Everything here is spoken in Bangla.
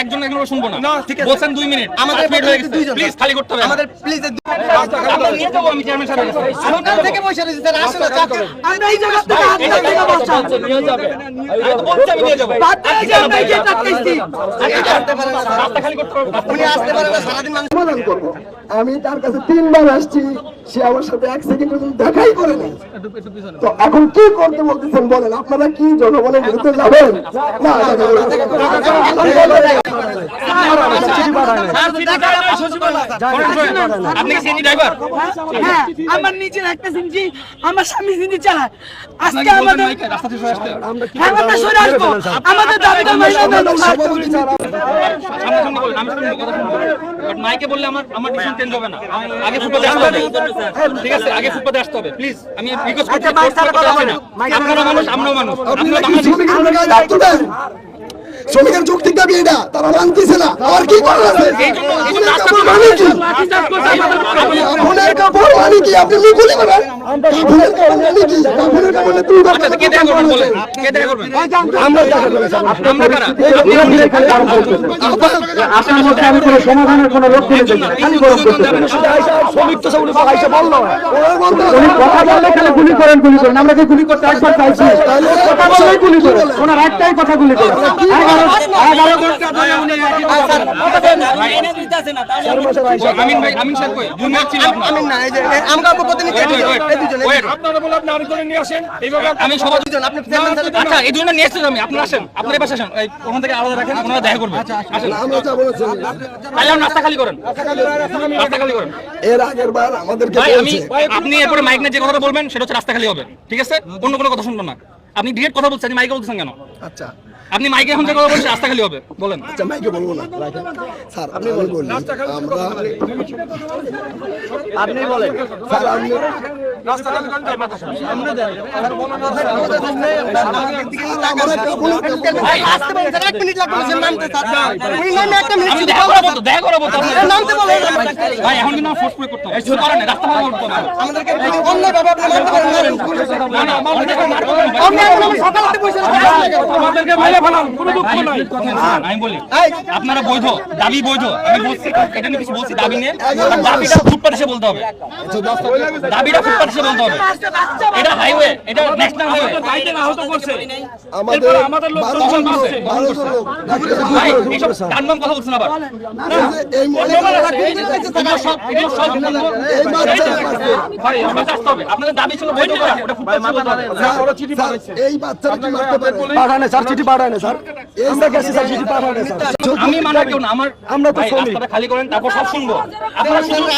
একজন একজন শুনব না না, ঠিক আছে। বলছেন দুই মিনিট আমাদের মিনিট হয়ে গেছে প্লিজ খালি করতে হবে আমাদের প্লিজ নিয়ে যাব আমি চেয়ারম্যান সাহেবের সকাল থেকে বসে রয়েছি স্যার আসলে আমরা এই জায়গা থেকে হাত থেকে বসা নিয়ে যাবে আমি তো বলছি আমি নিয়ে যাব বাদ দিয়ে যে আমরা গিয়ে টাটকাইছি আসতে পারে না রাস্তা খালি করতে হবে উনি আসতে পারে না সারাদিন মানুষ সমাধান করব আমি তার কাছে তিনবার আসছি সে আমার সাথে এক সেকেন্ড পর্যন্ত দেখাই করে নাই তো এখন কি করতে বলতেছেন বলেন আপনারা কি জনগণের বিরুদ্ধে যাবেন না আপনি সিএনজি ড্রাইভার হ্যাঁ আমার নিজের একটা আমার স্বামী চালায়। আজকে আমাদের হ্যাঁ আমরা সরে আসব। আমাদের দাবিটা মাইনে দেন সামনাসামনি বলেন আমি শুনব কথা শুনব বাট মাইকে বললে আমার আমার ডিসিশন চেঞ্জ হবে না। আগে ফুটপাতে আসতে হবে। ঠিক আছে আগে ফুটপাতে আসতে হবে। প্লিজ আমি রিকোয়েস্ট করছি আপনারা মানুষ আমরাও মানুষ। আপনারা আমরা শ্রমিকের যৌক্তিক দাবি এটা। তারা মানতেছে না। আর কি করার আপনার মানে কি? আপনি কাপড়ের কাপড় মানে কি? আপনি মুকুলি করেন আমরা দেখা আপনার মধ্যে আমি কোনো সমাধানের কোনো লক্ষ্য নেই খালি গরম করতেছেন শ্রমিক তো সব উনি আইসা বলল ওরা বলতে উনি কথা বললে খালি গুলি করেন গুলি করেন। আমরা কি গুলি করতে একবার চাইছি কথা বললেই গুলি করেন। ওনার একটাই কথা গুলি করেন। এগারো এগারো ঘণ্টা ধরে উনি একই কথা বলেন। আমিন ভাই আমিন সাহেব কই? জুনিয়র ছিল আপনার। চেয়ারম্যান স্যার আচ্ছা এই জন্য নিয়ে এসেছি আমি আপনারা আসেন আপনার পাশে আসেন। ওখান থেকে আলাদা রাখেন ওনারা দেখা করবেন আসেন। আমরা যা বলেছি আপনি রাস্তা খালি করেন। রাস্তা খালি করেন। এর আগের বার আমাদেরকে আমি আপনি এরপরে মাইক নিয়ে যে কথাটা বলবেন সেটা হচ্ছে রাস্তা খালি হবে। ঠিক আছে? অন্য কোনো কথা শুনব না। আপনি ডিরেক্ট কথা বলছেন মাইকে বলছেন কেন? আচ্ছা। আপনি মাইকে এখন যে কথা বলছেন রাস্তা খালি হবে। বলেন। আচ্ছা মাইকে বলব না। রাখেন স্যার আমরা আপনি বলেন। স্যার আপনি আমাদেরকে অন্য ভাবে আপনি মারতে পারেন না না না আমাদেরকে মারবো না ভাই। আপনি এখন আমি সকাল থেকে বসে আছি আমাদেরকে মাইরে ফেলান কোনো দুঃখ নাই আমি বলি আপনারা বৈধ দাবি বৈধ আমি বলছি এটা নিয়ে কিছু বলছি দাবি নিয়ে আর দাবিটা ফুটপাত এসে বলতে হবে। দাবিটা এসে বলতে হবে। এটা হাইওয়ে এটা ন্যাশনাল হাইওয়ে আমাদের বারো জন লোক বারো জন ভাই এইসব টানবাম কথা বলছেন আবার। এই মনে সব সব ভাই আমরা আসতে হবে আপনাদের দাবি ছিল বৈধ ওটা ফুটপাত এসে বলতে হবে। স্যার, এই বাচ্চারা কি মারতে পারে? পাঠানে স্যার চিঠি পাঠানে স্যার। আমরা গেছি স্যার চিঠি পাঠানে স্যার। আমি মানা কেউ না আমার আমরা তো খালি করেন তারপর সব শুনব। আপনারা শুনুন।